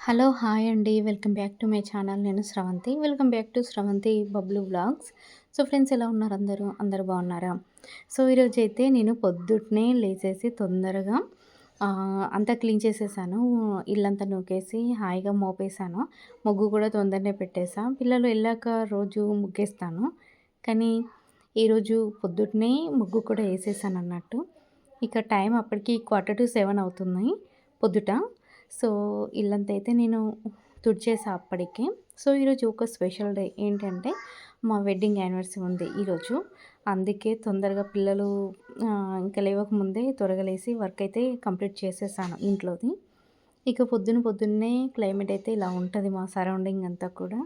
Hello hi అండి. Welcome back to my channel. నేను Sravanthi. Welcome back to Sravanthi Bablu blogs. So friends ఎలా ఉన్నారు అందరూ? అందరు బాగున్నారా? సో ఈరోజు అయితే నేను పొద్దున్నే లేచేసి తొందరగా అంతా క్లీన్ చేసేసాను. ఇల్లంతా నూకేసి హాయిగా మోపేసాను ముగ్గు కూడా తొందరనే పెట్టేసా. పిల్లలు వెళ్ళాక రోజు ముగ్గేస్తాను. కానీ ఈరోజు పొద్దున్నే ముగ్గు కూడా వేసేసాను అన్నట్టు ఇక టైం అప్పటికి క్వార్టర్ టు సెవెన్ అవుతుంది పొద్దుట. సో ఇల్లంతా అయితే నేను తుడిచేసా అప్పటికే. సో ఈరోజు ఒక స్పెషల్ డే ఏంటంటే మా వెడ్డింగ్ యానివర్సరీ ఉంది ఈరోజు. అందుకే తొందరగా పిల్లలు ఇంకా లేవకముందే త్వరగా లేసి వర్క్ అయితే కంప్లీట్ చేసేసాను ఇంట్లోది. ఇక పొద్దున పొద్దున్నే క్లైమేట్ అయితే ఇలా ఉంటుంది మా సరౌండింగ్ అంతా కూడా.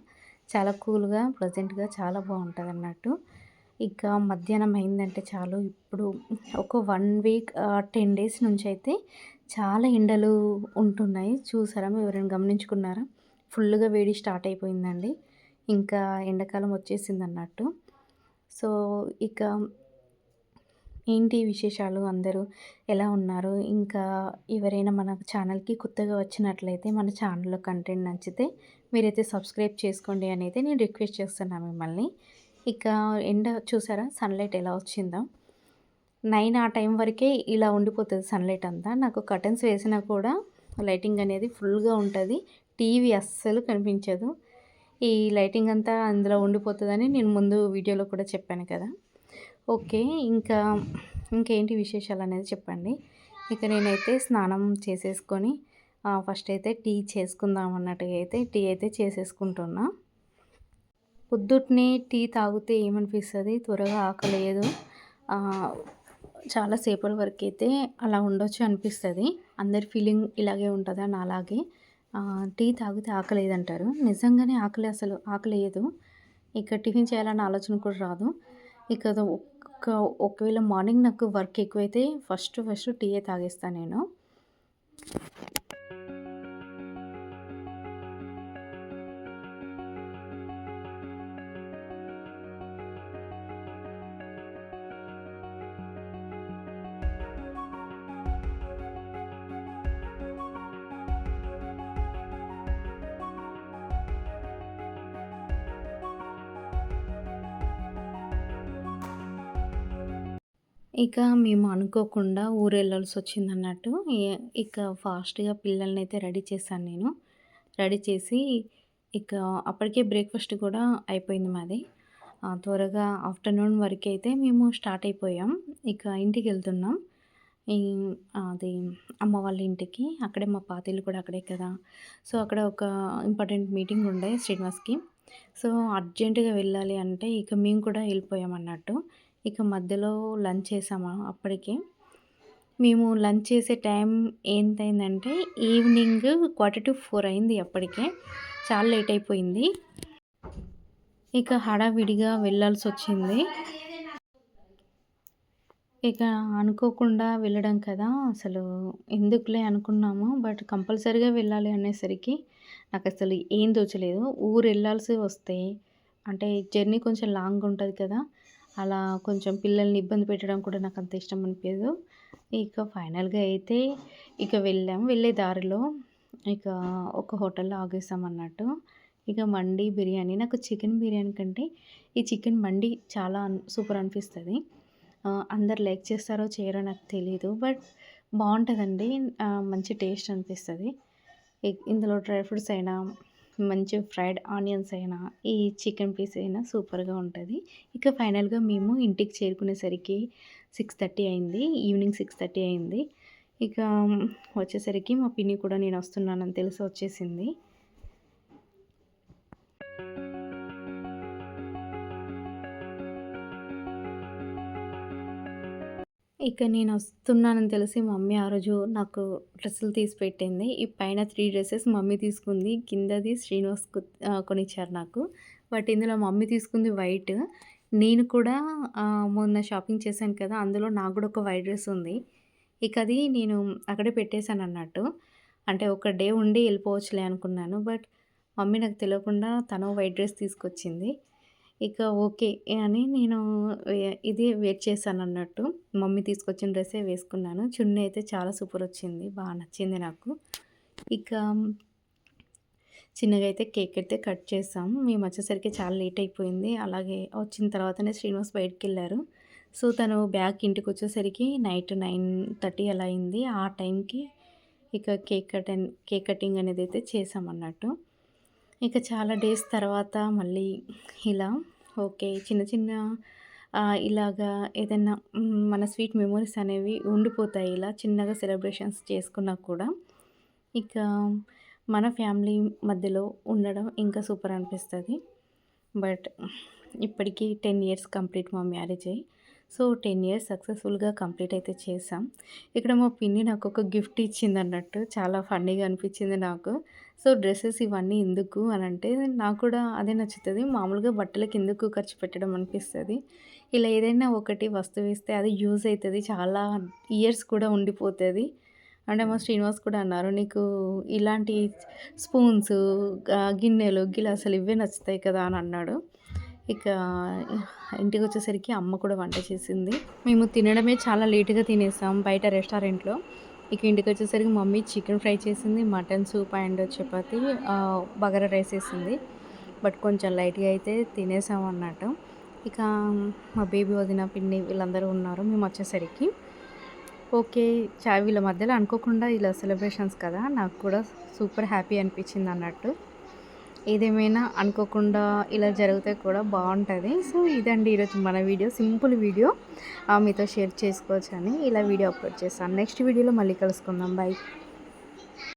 చాలా కూల్గా ప్రజెంట్గా చాలా బాగుంటుంది అన్నట్టు ఇక మధ్యాహ్నం అయిందంటే చాలు. ఇప్పుడు ఒక వన్ వీక్ టెన్ డేస్ నుంచి అయితే చాలా ఎండలు ఉంటున్నాయి. చూసారా? మీరు ఎవరైనా గమనించుకున్నారా? ఫుల్గా వేడి స్టార్ట్ అయిపోయిందండి. ఇంకా ఎండాకాలం వచ్చేసింది అన్నట్టు సో ఇక ఏంటి విశేషాలు? అందరూ ఎలా ఉన్నారు? ఇంకా ఎవరైనా మన ఛానల్కి కొత్తగా వచ్చినట్లయితే మన ఛానల్లో కంటెంట్ నచ్చితే మీరైతే సబ్స్క్రైబ్ చేసుకోండి అని అయితే నేను రిక్వెస్ట్ చేస్తున్నాను మిమ్మల్ని. ఇక ఎండ చూసారా? సన్లైట్ ఎలా వచ్చిందో. నైన్ ఆ టైం వరకే ఇలా ఉండిపోతుంది సన్లైట్ అంతా. నాకు కర్టన్స్ వేసినా కూడా లైటింగ్ అనేది ఫుల్గా ఉంటుంది. టీవీ అస్సలు కనిపించదు. ఈ లైటింగ్ అంతా అందులో ఉండిపోతుందని నేను ముందు వీడియోలో కూడా చెప్పాను కదా. ఓకే ఇంకా ఇంకేంటి విశేషాలు అనేది చెప్పండి. ఇక నేనైతే స్నానం చేసేసుకొని ఫస్ట్ అయితే టీ చేసుకుందాం అన్నట్టుగా అయితే టీ అయితే చేసేసుకుంటున్నా. పొద్దుట్నే టీ తాగితే ఏమనిపిస్తుంది? త్వరగా ఆకలేదు చాలాసేపటి చాలా వరకు అయితే అలా ఉండొచ్చు అనిపిస్తుంది. అందరి ఫీలింగ్ ఇలాగే ఉంటుందా నాలాగే టీ తాగితే ఆకలేదంటారు. నిజంగానే ఆకలి అసలు ఆకలేదు ఇక టిఫిన్ చేయాలన్న ఆలోచన కూడా రాదు. ఇక ఒక్క ఒకవేళ మార్నింగ్ నాకు వర్క్ ఎక్కువైతే ఫస్ట్ ఫస్ట్ టీయే తాగేస్తాను నేను. ఇక మేము అనుకోకుండా ఊరు వెళ్ళాల్సి వచ్చింది అన్నట్టు ఇక ఫాస్ట్గా పిల్లల్ని అయితే రెడీ చేశాను నేను. రెడీ చేసి ఇక అప్పటికే బ్రేక్ఫాస్ట్ కూడా అయిపోయింది మాది. త్వరగా ఆఫ్టర్నూన్ వరకు అయితే మేము స్టార్ట్ అయిపోయాం. ఇక ఇంటికి వెళ్తున్నాం అది అమ్మ వాళ్ళ ఇంటికి. అక్కడే మా పాతీలు కూడా అక్కడే కదా. సో అక్కడ ఒక ఇంపార్టెంట్ మీటింగ్ ఉండే శ్రీనివాస్కి. సో అర్జెంటుగా వెళ్ళాలి అంటే ఇక మేము కూడా వెళ్ళిపోయాం అన్నట్టు ఇక మధ్యలో లంచ్ చేసాము అప్పటికే. మేము లంచ్ చేసే టైం ఏంటైందంటే ఈవినింగ్ క్వార్టర్ టు ఫోర్ అయింది అప్పటికే. చాలా లేట్ అయిపోయింది. ఇక హడావిడిగా వెళ్ళాల్సి వచ్చింది. ఇక అనుకోకుండా వెళ్ళడం కదా అసలు ఎందుకులే అనుకున్నాము. బట్ కంపల్సరీగా వెళ్ళాలి అనేసరికి నాకు అసలు ఏం తోచలేదు. ఊరు వెళ్ళాల్సి వస్తే అంటే జర్నీ కొంచెం లాంగ్ ఉంటుంది కదా. అలా కొంచెం పిల్లల్ని ఇబ్బంది పెట్టడం కూడా నాకు అంత ఇష్టం అనిపించదు ఇక ఫైనల్గా అయితే ఇక వెళ్ళాం. వెళ్ళే దారిలో ఇక ఒక హోటల్లో ఆగేసాం అన్నట్టు. ఇక మండి బిర్యానీ నాకు చికెన్ బిర్యానీ కంటే ఈ చికెన్ మండి చాలా సూపర్ అనిపిస్తుంది. అందరు లైక్ చేస్తారో చేయరో నాకు తెలియదు బట్ బాగుంటుందండి. మంచి టేస్ట్ అనిపిస్తుంది. ఇందులో డ్రై ఫ్రూట్స్ అయినా మంచి ఫ్రైడ్ ఆనియన్స్ అయినా ఈ చికెన్ పీస్ అయినా సూపర్గా ఉంటుంది. ఇక ఫైనల్గా మేము ఇంటికి చేరుకునేసరికి సిక్స్ థర్టీ అయింది. ఈవినింగ్ సిక్స్ థర్టీ అయింది. ఇక వచ్చేసరికి మా పిన్ని కూడా నేను వస్తున్నానని తెలిసి వచ్చేసింది. ఇక నేను వస్తున్నానని తెలిసి మమ్మీ ఆ రోజు నాకు డ్రెస్సులు తీసి పెట్టింది. ఈ పైన త్రీ డ్రెస్సెస్ మమ్మీ తీసుకుంది. కిందది శ్రీనివాస్ కొనిచ్చారు నాకు. బట్ ఇందులో మమ్మీ తీసుకుంది వైట్. నేను కూడా మొన్న షాపింగ్ చేశాను కదా అందులో నాకు కూడా ఒక వైట్ డ్రెస్ ఉంది. ఇక అది నేను అక్కడే పెట్టేశాను అన్నట్టు. అంటే ఒక డే ఉండి వెళ్ళిపోవచ్చులే అనుకున్నాను. బట్ మమ్మీ నాకు తెలియకుండా తను వైట్ డ్రెస్ తీసుకొచ్చింది. ఇక ఓకే అని నేను ఇది వెయిట్ చేశాను అన్నట్టు మమ్మీ తీసుకొచ్చిన డ్రెస్సే వేసుకున్నాను. చున్నీ అయితే చాలా సూపర్ వచ్చింది. బాగా నచ్చింది నాకు. ఇక చిన్నగా అయితే కేక్ అయితే కట్ చేసాం మేము వచ్చేసరికి చాలా లేట్ అయిపోయింది. అలాగే వచ్చిన తర్వాతనే శ్రీనివాస్ బయటకు వెళ్ళారు. సో తను బ్యాగ్ ఇంటికి వచ్చేసరికి నైట్ నైన్ థర్టీ అలా అయింది. ఆ టైంకి ఇక కేక్ కట్ కేక్ కటింగ్ అనేది అయితే చేసామన్నట్టు ఇక చాలా డేస్ తర్వాత మళ్ళీ ఇలా ఓకే. చిన్న చిన్న ఇలాగా ఏదైనా మన స్వీట్ మెమొరీస్ అనేవి ఉండిపోతాయి ఇలా చిన్నగా సెలబ్రేషన్స్ చేసుకున్నా కూడా. ఇక మన ఫ్యామిలీ మధ్యలో ఉండడం ఇంకా సూపర్ అనిపిస్తుంది. బట్ ఇప్పటికీ టెన్ ఇయర్స్ కంప్లీట్ మా మ్యారేజ్ అయ్యి సో టెన్ ఇయర్స్ సక్సెస్ఫుల్గా కంప్లీట్ అయితే చేసాం ఇక్కడ మా పిన్ని నాకు ఒక గిఫ్ట్ ఇచ్చింది అన్నట్టు చాలా ఫన్నీగా అనిపించింది నాకు. సో డ్రెస్సెస్ ఇవన్నీ ఎందుకు అని అంటే నాకు కూడా అదే నచ్చుతుంది. మామూలుగా బట్టలకు ఎందుకు ఖర్చు పెట్టడం అనిపిస్తుంది. ఇలా ఏదైనా ఒకటి వస్తువు ఇస్తే అది యూజ్ అవుతుంది చాలా ఇయర్స్ కూడా ఉండిపోతుంది. అంటే మా శ్రీనివాస్ కూడా అన్నారు నీకు ఇలాంటి స్పూన్స్ గిన్నెలు గిలాసులు ఇవే నచ్చుతాయి కదా అని అన్నాడు. ఇక ఇంటికి వచ్చేసరికి అమ్మ కూడా వంట చేసింది. మేము తినడమే చాలా లేటుగా తినేసాం బయట రెస్టారెంట్లో. ఇక ఇంటికి వచ్చేసరికి మమ్మీ చికెన్ ఫ్రై చేసింది mutton soup and chapati bagara rice వేసింది. బట్ కొంచెం లైట్గా అయితే తినేసాం అన్నట్టు. ఇక మా బేబీ వదిన పిన్ని వీళ్ళందరూ ఉన్నారు మేము వచ్చేసరికి. ఓకే చా వీళ్ళ మధ్యలో అనుకోకుండా ఇలా సెలబ్రేషన్స్ కదా నాకు కూడా సూపర్ హ్యాపీ అనిపించింది అన్నట్టు. ఏదేమైనా అనుకోకుండా ఇలా జరిగితే కూడా బాగుంటుంది. సో ఇదండి ఈరోజు మన వీడియో. Simple video. ఆ, మీతో షేర్ చేసుకోవచ్చు అని ఇలా వీడియో అప్లోడ్ చేస్తాను నెక్స్ట్ వీడియోలో మళ్ళీ కలుసుకుందాం. బాయ్